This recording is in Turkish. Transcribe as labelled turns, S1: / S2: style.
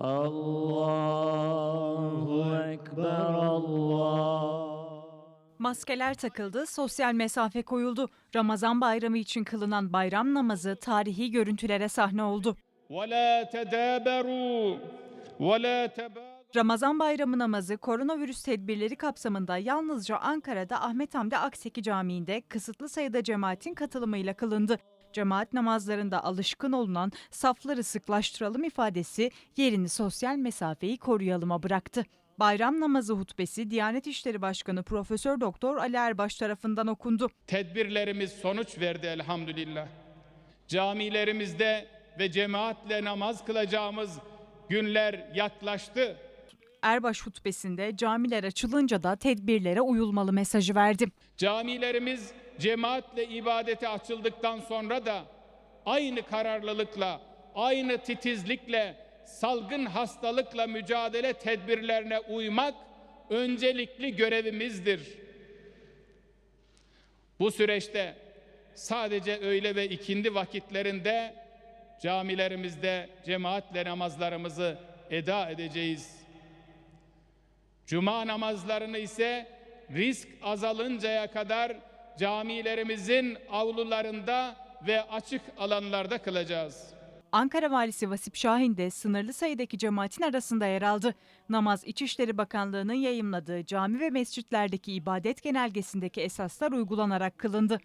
S1: Allahu Ekber Allah.
S2: Maskeler takıldı, sosyal mesafe koyuldu. Ramazan bayramı için kılınan bayram namazı tarihi görüntülere sahne oldu. Ramazan bayramı namazı koronavirüs tedbirleri kapsamında yalnızca Ankara'da Ahmet Hamdi Akseki Camii'nde kısıtlı sayıda cemaatin katılımıyla kılındı. Cemaat namazlarında alışkın olunan safları sıklaştıralım ifadesi yerini sosyal mesafeyi koruyalıma bıraktı. Bayram namazı hutbesi Diyanet İşleri Başkanı Profesör Doktor Ali Erbaş tarafından okundu.
S3: Tedbirlerimiz sonuç verdi elhamdülillah. Camilerimizde ve cemaatle namaz kılacağımız günler yaklaştı.
S2: Erbaş hutbesinde camiler açılınca da tedbirlere uyulmalı mesajı verdi.
S3: Camilerimiz cemaatle ibadete açıldıktan sonra da aynı kararlılıkla, aynı titizlikle, salgın hastalıkla mücadele tedbirlerine uymak öncelikli görevimizdir. Bu süreçte sadece öğle ve ikindi vakitlerinde camilerimizde cemaatle namazlarımızı eda edeceğiz. Cuma namazlarını ise risk azalıncaya kadar camilerimizin avlularında ve açık alanlarda kılacağız.
S2: Ankara Valisi Vasip Şahin de sınırlı sayıdaki cemaatin arasında yer aldı. Namaz İçişleri Bakanlığı'nın yayımladığı cami ve mescitlerdeki ibadet genelgesindeki esaslar uygulanarak kılındı.